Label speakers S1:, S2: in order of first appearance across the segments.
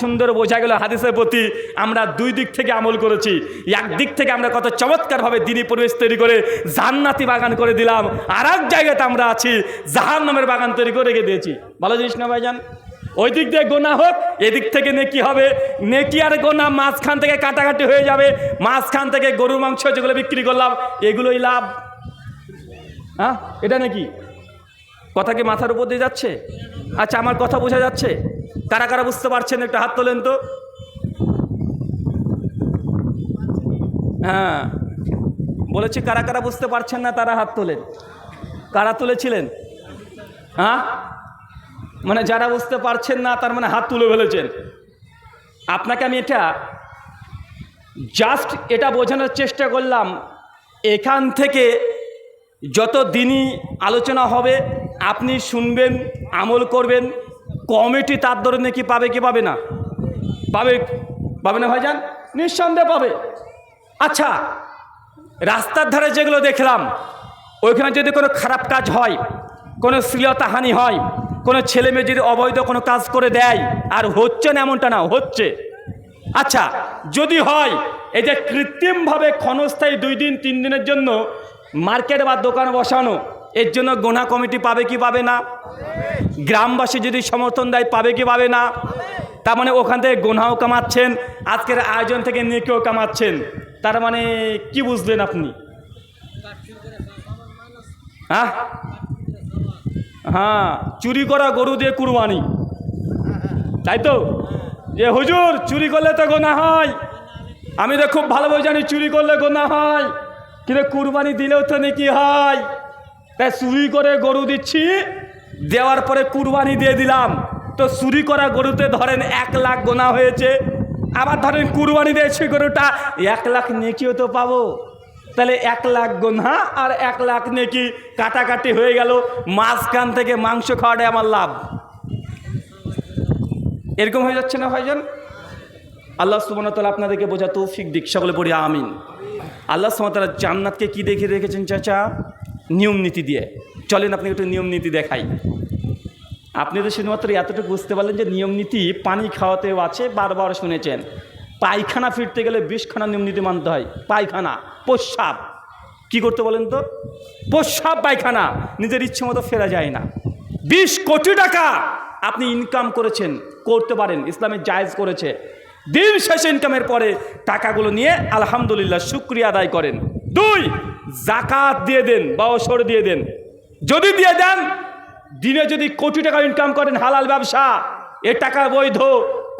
S1: সুন্দর বোঝা গেল হাদিসের প্রতি। আমরা দুই দিক থেকে আমল করেছি। একদিক থেকে আমরা কত চমৎকারভাবে দিনী পরিবেশ তৈরি করে জান্নাতি বাগান করে দিলাম। আর এক জায়গাতে আমরা আছি জাহান নামের বাগান তৈরি করে রেখে দিয়েছি। ভালো জিনিস না ভাইজান? ওই দিক দিয়ে গোনা হোক, এদিক থেকে নেকি হবে। নেকি আর গোনা মাঝখান থেকে কাটাকাটি হয়ে যাবে। মাঝখান থেকে গরুর মাংস যেগুলো বিক্রি করলাম, এগুলোই লাভ। হ্যাঁ এটা নাকি? কথা কি মাথার উপর দিয়ে যাচ্ছে? আচ্ছা আমার কথা বোঝা যাচ্ছে? কারা কারা বুঝতে পারছেন? একটু হাত তোলেন তো। হ্যাঁ। বলেছি কারা কারা বুঝতে পারছেন না, তারা হাত তোলেন। কারা তুলেছিলেন? হ্যাঁ? মানে যারা বুঝতে পারছেন না, তার মানে হাত তুলে ফেলেছেন। আপনাকে আমি এটা জাস্ট এটা বোঝানোর চেষ্টা করলাম, এখান থেকে যত দিনই আলোচনা হবে, আপনি শুনবেন, আমল করবেন কমিটি তার ধরে নাকি পাবে, কি পাবে না? পাবে পাবে না ভাইজান? নিঃসন্দেহে পাবে। আচ্ছা রাস্তার ধারে যেগুলো দেখলাম, ওইখানে যদি কোনো খারাপ কাজ হয়, কোনো শ্লীলতাহানি হয়, কোনো ছেলে মেয়ে যদি অবৈধ কোনো কাজ করে দেয়, আর হচ্ছে না এমনটা না, হচ্ছে। আচ্ছা যদি হয়, এই যে কৃত্রিমভাবে ক্ষণস্থায়ী দুই দিন, তিন দিনের জন্য মার্কেট বা দোকান বসানো এর জন্য গোনা কমিটি পাবে কি পাবে না? গ্রামবাসী যদি সমর্থন দেয়, পাবে কি পাবে না? তার মানে ওখান থেকে গোনাও কামাচ্ছেন, আজকের আয়োজন থেকে নেকেও কামাচ্ছেন। তার মানে কি বুঝলেন আপনি? হ্যাঁ? হ্যাঁ চুরি করা গরু দিয়ে কুরবানি। তাই তো? যে হুজুর, চুরি করলে তো গোনা হয়। আমি তো খুব ভালোভাবে জানি, চুরি করলে গোনা হয়। কিন্তু কুরবানি দিলেও তো নাকি হয়। তাই চুরি করে গরু দিচ্ছি, দেওয়ার পরে কুরবানি দিয়ে দিলাম। তো চুরি করা গরুতে ধরেন এক লাখ গোনা হয়েছে, আবার ধরেন কুরবানি দিয়েছে গরুটা, এক লাখ নেকিও তো পাবো। তাহলে এক লাখ গোনা আর এক লাখ নেকি কাটাকাটি হয়ে গেল, মাঝখান থেকে মাংস খাওয়াটাই আমার লাভ। এরকম হয়ে যাচ্ছে না ভাইজান? আল্লাহ সুমনতলা আপনাদেরকে বোঝা তৌফিক দিক, সকলে পড়ি আমিন। আল্লাহ সুমতলা জান্নাতকে কি দেখে রেখেছেন চাচা? নিয়ম নীতি দিয়ে। চলেন আপনি একটু নিয়ম নীতি দেখাই। আপনি তো শুধুমাত্র এতটুকু বুঝতে পারলেন যে নিয়ম নীতি পানি খাওয়াতেও আছে, বারবার শুনেছেন। পায়খানা ফিরতে গেলে বিষখানা নিয়ম নীতি মানতে হয়। পায়খানা, প্রস্রাব। কি করতে বলেন তো? প্রস্রাব, পায়খানা। নিজের ইচ্ছে মতো ফেরা যায় না। বিশ কোটি টাকা আপনি ইনকাম করেছেন, করতে পারেন ইসলামের জায়েজ করেছে। দিন শেষে ইনকামের পরে টাকাগুলো নিয়ে আলহামদুলিল্লাহ শুক্রিয়া আদায় করেন। দুই জাকাত দিয়ে দেন বা ওসর দিয়ে দেন। যদি দিয়ে দেন, দিনে যদি কোটি টাকা ইনকাম করেন হালাল ব্যবসা, এ টাকা বৈধ,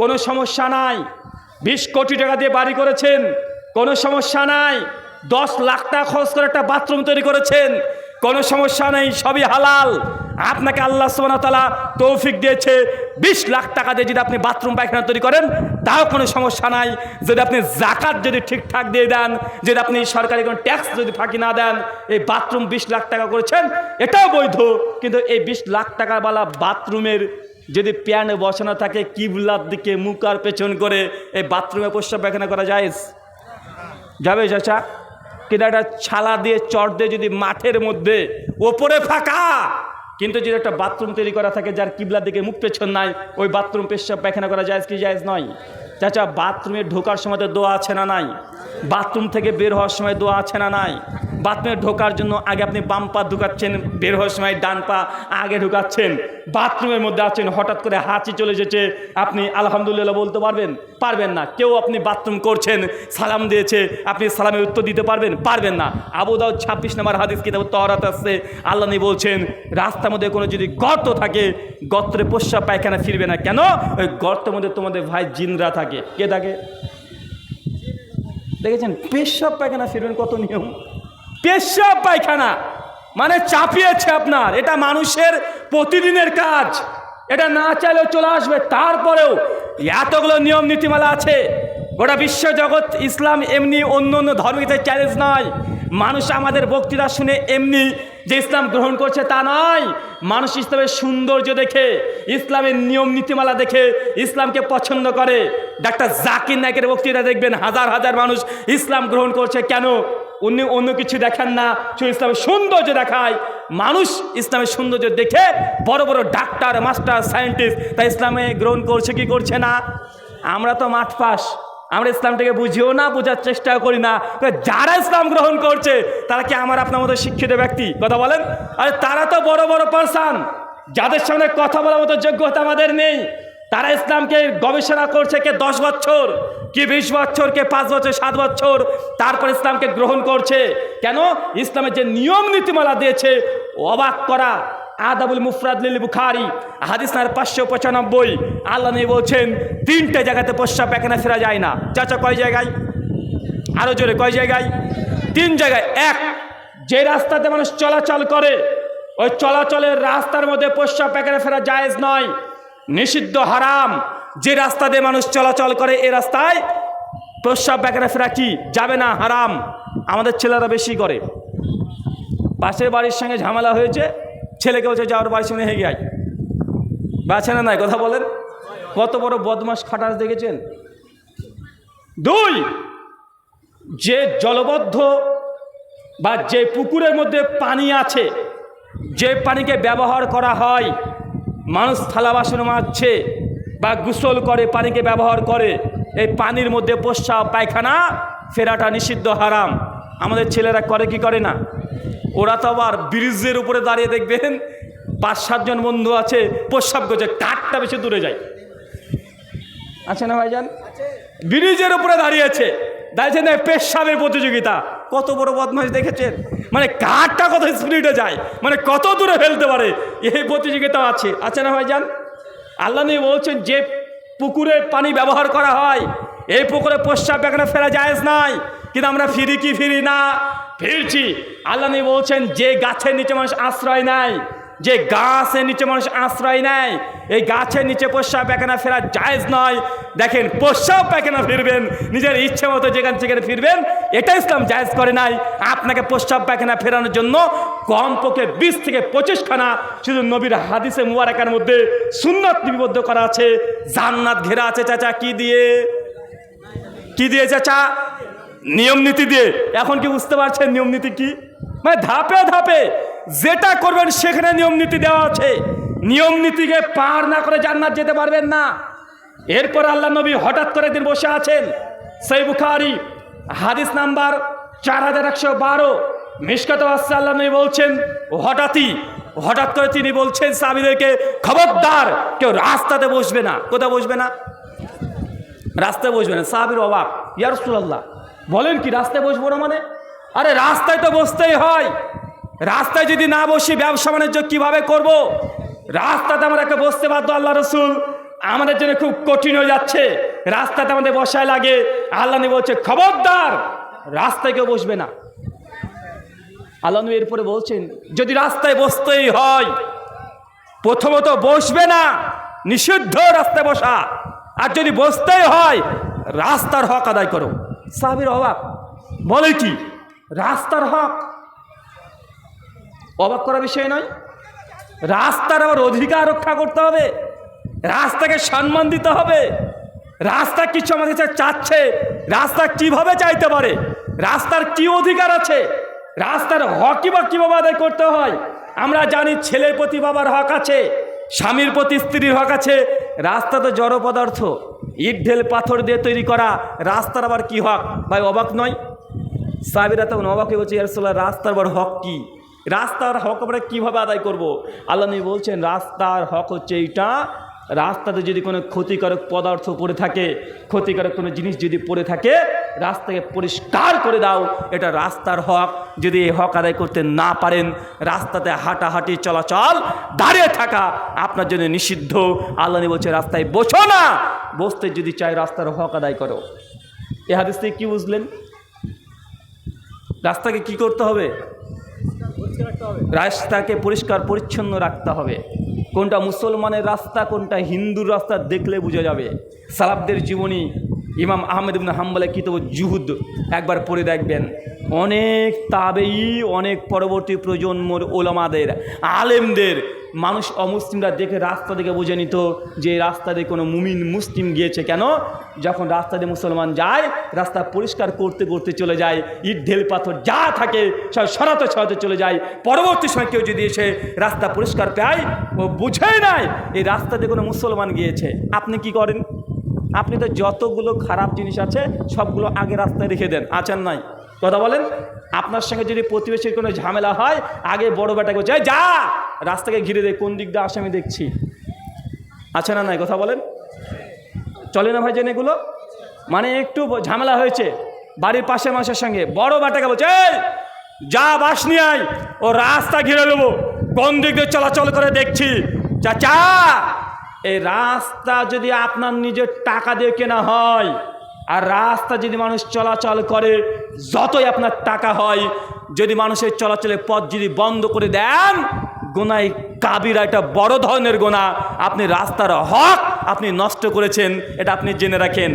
S1: কোনো সমস্যা নাই। বিশ কোটি টাকা দিয়ে বাড়ি করেছেন, কোনো সমস্যা নাই। দশ লাখ টাকা খরচ করে একটা বাথরুম তৈরি করেছেন, কোনো সমস্যা নেই, সবই হালাল। আপনাকে আল্লাহ তালা তৌফিক দিয়েছে। বিশ লাখ টাকা দিয়ে যদি আপনি বাথরুম, পায়খানা তৈরি করেন, তাও কোনো সমস্যা নাই। যদি আপনি জাকাত যদি ঠিকঠাক দিয়ে দেন, যদি আপনি সরকারি কোনো ট্যাক্স যদি ফাঁকি না দেন, এই বাথরুম বিশ লাখ টাকা করেছেন, এটাও বৈধ। কিন্তু এই বিশ লাখ টাকাওয়ালা বাথরুমের যদি প্যান বসানো থাকে, কিবলার দিকে মুখ আর পেছন করে, এই বাথরুমে প্রস্রাব পায়খানা করা যায়? যাবে চাচা? কিন্তু একটা ছালা দিয়ে চট দিয়ে যদি মাঠের মধ্যে, ওপরে ফাঁকা কিন্তু যদি একটা বাথরুম তৈরি করা থাকে যার কিবলার দিকে মুখ পেছন নাই, ওই বাথরুম পেশাব পায়খানা করা যায় কি জায়জ নয়। চাচা, বাথরুমে ঢোকার সময় তো দোয়া আছে না নাই? বাথরুম থেকে বের হওয়ার সময় দোয়া আছে না নাই? বাথরুমে ঢোকার জন্য আগে আপনি বাম পা ঢুকাচ্ছেন, বের হওয়ার সময় ডান পা আগে ঢুকাচ্ছেন, বাথরুমের মধ্যে আছেন, হঠাৎ করে হাঁচি চলে যেতে আপনি আলহামদুলিল্লাহ বলতে পারবেন পারবেন না। কেউ আপনি বাথরুম করছেন, সালাম দিয়েছে, আপনি সালামের উত্তর দিতে পারবেন পারবেন না। আবু দাউদ ছাব্বিশ নম্বর হাদিস কিতাব তহরাত আসছে আল্লাহ বলছেন, রাস্তার মধ্যে কোনো যদি গর্ত থাকে গর্তে প্রস্রাব পায়খানা ফিরবে না। কেন? ওই গর্তের মধ্যে তোমাদের ভাই জিনরা থাকে। কে থাকে? দেখেছেন? পেশাব পায়খানা ফিরবেন কত নিয়ম? পেশাব পায়খানা। মানে চাপিয়েছে আপনার। এটা মানুষের প্রতিদিনের কাজ। এটা না চাইলেও চলে আসবে। তারপরেও এতগুলো নিয়ম, নীতিমালা আছে। গোটা বিশ্ব জগৎ ইসলাম এমনি অন্য অন্য ধর্মীতে চ্যালেঞ্জ নয়। মানুষ আমাদের বক্তৃতা শুনে এমনি যে ইসলাম গ্রহণ করছে তা নয়। মানুষ ইসলামের সৌন্দর্য দেখে, ইসলামের নিয়ম, নীতিমালা দেখে ইসলামকে পছন্দ করে। ডাক্তার জাকির নায়কের বক্তৃতা দেখবেন, হাজার হাজার মানুষ ইসলাম গ্রহণ করছে। কেন? অন্য অন্য কিছু দেখেন না, শুধু ইসলামের সৌন্দর্য দেখায়। মানুষ ইসলামের সৌন্দর্য দেখে বড় বড় ডাক্তার, মাস্টার, সায়েন্টিস্ট তা ইসলামে গ্রহণ করছে কি করছে না? আমরা তো মাঠ পাস আমরা ইসলামটাকে বুঝিও না, বোঝার চেষ্টা করি না। যারা ইসলাম গ্রহণ করছে, তারা কি আমার আপনার মতো শিক্ষিত ব্যক্তি? কথা বলেন। আরে তারা তো বড় বড় পার্সান যাদের সামনে কথা বলার মতো যোগ্যতা আমাদের নেই। তারা ইসলামকে গবেষণা করছে কে দশ বছর, কি বিশ বছর, কে পাঁচ বছর, সাত বছর, তারপর ইসলামকে গ্রহণ করছে। কেন? ইসলামের যে নিয়ম নীতিমালা দিয়েছে, অবাক করা। আদাবুল মুফরাদ লিল বুখারি, হাদিস নার পাঁচশো পঁচানব্বই, আল্লাহ নেই বলছেন, তিনটে জায়গাতে পশ্চাৎ পায়খানা ফেরা যায় না। চাচা, কয় জায়গায়? আরও জোরে, কয় জায়গায়? তিন জায়গায়। এক, যে রাস্তাতে মানুষ চলাচল করে, ওই চলাচলের রাস্তার মধ্যে পশ্চাৎ পায়খানা ফেরা জায়েজ নয়। নিষিদ্ধ হারাম। যে রাস্তা দিয়ে মানুষ চলাচল করে, এ রাস্তায় প্রস্রাব ফেরা কি? যাবে না, হারাম। আমাদের ছেলেরা বেশি করে। পাশের বাড়ির সঙ্গে ঝামেলা হয়েছে, ছেলেকে বলছে যাওয়ার বাড়ির সঙ্গে হেগে আয়। বাছে না নাই, কথা বলেন। কত বড় বদমাস খাটাস দেখেছেন? দুই, যে জলবদ্ধ বা যে পুকুরের মধ্যে পানি আছে, যে পানিকে ব্যবহার করা হয় মানুষ থালা বাসন মাজছে বা গোসল করে পানিকে ব্যবহার করে এই পানির মধ্যে প্রস্রাব পায়খানা ফেরাটা নিষিদ্ধ হারাম। আমাদের ছেলেরা করে কি করে না? ওরা তো আবার ব্রিজের উপরে দাঁড়িয়ে দেখবেন পাঁচ সাতজন বন্ধু আছে প্রস্রাব করছে কাঠটা বেশি দূরে যায়। আছে না ভাইজান? ব্রিজের উপরে দাঁড়িয়েছে। দাঁড়িয়েছে না পেশাবের প্রতিযোগিতা। কত বড় বদমাস দেখেছেন? মানে কারটা কত স্পিডে যায়? মানে কত দূরে ফেলতে পারে? এই প্রতিযোগিতা আছে। আছে না ভাইজান? আল্লাহ নিয়ে বলছেন, যে পুকুরের পানি ব্যবহার করা হয়, এই পুকুরে প্রস্রাব এখানে ফেরা যায় নাই। কিন্তু আমরা ফিরি কি ফিরি না? ফিরছি। আল্লাহ বলছেন, যে গাছের নিচে মানুষ আশ্রয় নেয় যে গাছের নিচে মানুষ আশ্রয় নেয়, এই গাছের নিচে প্রস্রাব পায়খানা ফেরা জায়েজ নয়। দেখেন প্রস্রাব পায়খানা ফিরবেন, নিজের ইচ্ছে মতো যেখান সেখানে ফিরবেন, এটা ইসলাম জায়েজ করে নাই। আপনাকে প্রস্রাব পায়খানা ফেরানোর জন্য কমপক্ষে বিশ থেকে পঁচিশখানা শুধু নবীর হাদিসে মুবারাকার মধ্যে সুন্নত লিপিবদ্ধ করা আছে। জান্নাত ঘেরা আছে চাচা, কি দিয়ে? কি দিয়ে চাচা? নিয়ম নীতি দিয়ে। এখন কি বুঝতে পারছেন নিয়ম নীতি কি? মানে ধাপে ধাপে যেটা করবেন, সেখানে নিয়ম নীতি দেওয়া আছে। নিয়ম নীতিকে পার না করে জান্নাত যেতে পারবেন না। এরপর আল্লাহ নবী হঠাৎ করে দিন বসে আছেন। সেই বুখারি, হাদিস নাম্বার চার হাজার একশো বারো। মিসকাত আল্লাহ নবী বলছেন, হঠাৎই, হঠাৎ করে তিনি বলছেন সাবিদেরকে খবরদার, কেউ রাস্তাতে বসবে না। কোথায় বসবে না? রাস্তায় বসবে না। সাহাবির অবাক ইয়ারসুল্লাহ বলেন কি, রাস্তায় বসবো না মানে? আরে, রাস্তায় তো বসতেই হয়। রাস্তায় যদি না বসি ব্যবসা বাণিজ্য কীভাবে করব। রাস্তাতে আমাদেরকে বসতে বাধ্য আল্লাহ রসুল। আমাদের জন্য খুব কঠিন হয়ে যাচ্ছে। রাস্তাতে আমাদের বসায় লাগে। আল্লাহ নবী বলছে, খবরদার! রাস্তায় কেউ বসবে না। আল্লাহ নবী এরপরে বলছেন, যদি রাস্তায় বসতেই হয়, প্রথমত বসবে না, নিষিদ্ধ রাস্তায় বসা। আর যদি বসতেই হয়, রাস্তার হক আদায় করো। সাহাবির অবাক বলে কি? রাস্তার হক। অবাক করা বিষয় নয়। রাস্তার আবার অধিকার রক্ষা করতে হবে। রাস্তাকে সম্মান দিতে হবে। রাস্তা কিছু আমাদের কাছে চাচ্ছে। রাস্তা কীভাবে চাইতে পারে? রাস্তার কি অধিকার আছে? রাস্তার হকই বা কীভাবে আদায় করতে হয়? আমরা জানি ছেলের প্রতি বাবার হক আছে, স্বামীর প্রতি স্ত্রীর হক আছে। রাস্তা তো জড় পদার্থ। ইট, ঢেল, পাথর দিয়ে তৈরি করা রাস্তার আবার কি হক? ভাই, অবাক নয়? সাহেবেরা তখন অবাক হয়ে বলছে ইয়ারসোল্লাহ রাস্তার বড় হক কি? রাস্তার হক আমরা কীভাবে আদায় করব। আল্লাহ নবী বলছেন, রাস্তার হক হচ্ছে এইটা, রাস্তাতে যদি কোনো ক্ষতিকারক পদার্থ পড়ে থাকে, ক্ষতিকারক কোনো জিনিস যদি পড়ে থাকে, রাস্তাকে পরিষ্কার করে দাও। এটা রাস্তার হক। যদি এই হক আদায় করতে না পারেন, রাস্তাতে হাঁটাহাঁটি চলাচল, দাঁড়িয়ে থাকা আপনার জন্য নিষিদ্ধ। আল্লাহ বলছে রাস্তায় বসো না, বসতে যদি চাই রাস্তার হক আদায় করো। এ হাদিস থেকে কী বুঝলেন? রাস্তাকে কি করতে হবে? রাস্তাকে পরিষ্কার, পরিচ্ছন্ন রাখতে হবে। কোনটা মুসলমানের রাস্তা, কোনটা হিন্দুর রাস্তা দেখলে বোঝা যাবে। সালাবদের জীবনী ইমাম আহমেদ ইবনে হাম্বলে কিতাব জুহুদ একবার পড়ে দেখবেন। অনেক তাবেই, অনেক পরবর্তী প্রজন্মর ওলামাদের, আলেমদের, মানুষ অমুসলিমরা দেখে রাস্তা দেখে বুঝে নিত যে রাস্তা দিয়ে কোনো মুমিন মুসলিম গিয়েছে কেন? যখন রাস্তা দিয়ে মুসলমান যায়, রাস্তা পরিষ্কার করতে করতে চলে যায়, ইট, ঢেল, পাথর যা থাকে সব সরাতে সরাতে চলে যায়। পরবর্তী সময় কেউ যদি এসে রাস্তা পরিষ্কার পায়, ও বুঝে নাই, এই রাস্তা দিয়ে কোনো মুসলমান গিয়েছে। আপনি কি করেন? আপনি তো যতগুলো খারাপ জিনিস আছে, সবগুলো আগে রাস্তায় রেখে দেন। আছেন নাই? কথা বলেন? আপনার সঙ্গে যদি প্রতিবেশীর কোনো ঝামেলা হয়, আগে বড় বেটাকে বলছে, "এই যা! রাস্তাকে ঘিরে দেয় কোন দিক দিয়ে আসে আমি দেখছি। আছে না নাই? কথা বলেন? চলে না ভাই জেনে এগুলো মানে একটু ঝামেলা হয়েছে বাড়ির পাশের মানুষের সঙ্গে। বড় বেটাকে বলছে যা বাস নিয়ে আয়, ও রাস্তা ঘিরে দেবো। কোন দিক দিয়ে চলাচল করে দেখছি। চাচা এই রাস্তা যদি আপনার নিজের টাকা দিয়ে কেনা হয়, আর রাস্তা যদি মানুষ চলাচল করে, যতই আপনার টাকা হয়, যদি মানুষের চলাচলের পথ যদি বন্ধ করে দেন, গোনায় কাবিরা এটা বড় ধরনের গোনা আপনি রাস্তার হক আপনি নষ্ট করেছেন, এটা আপনি জেনে রাখেন।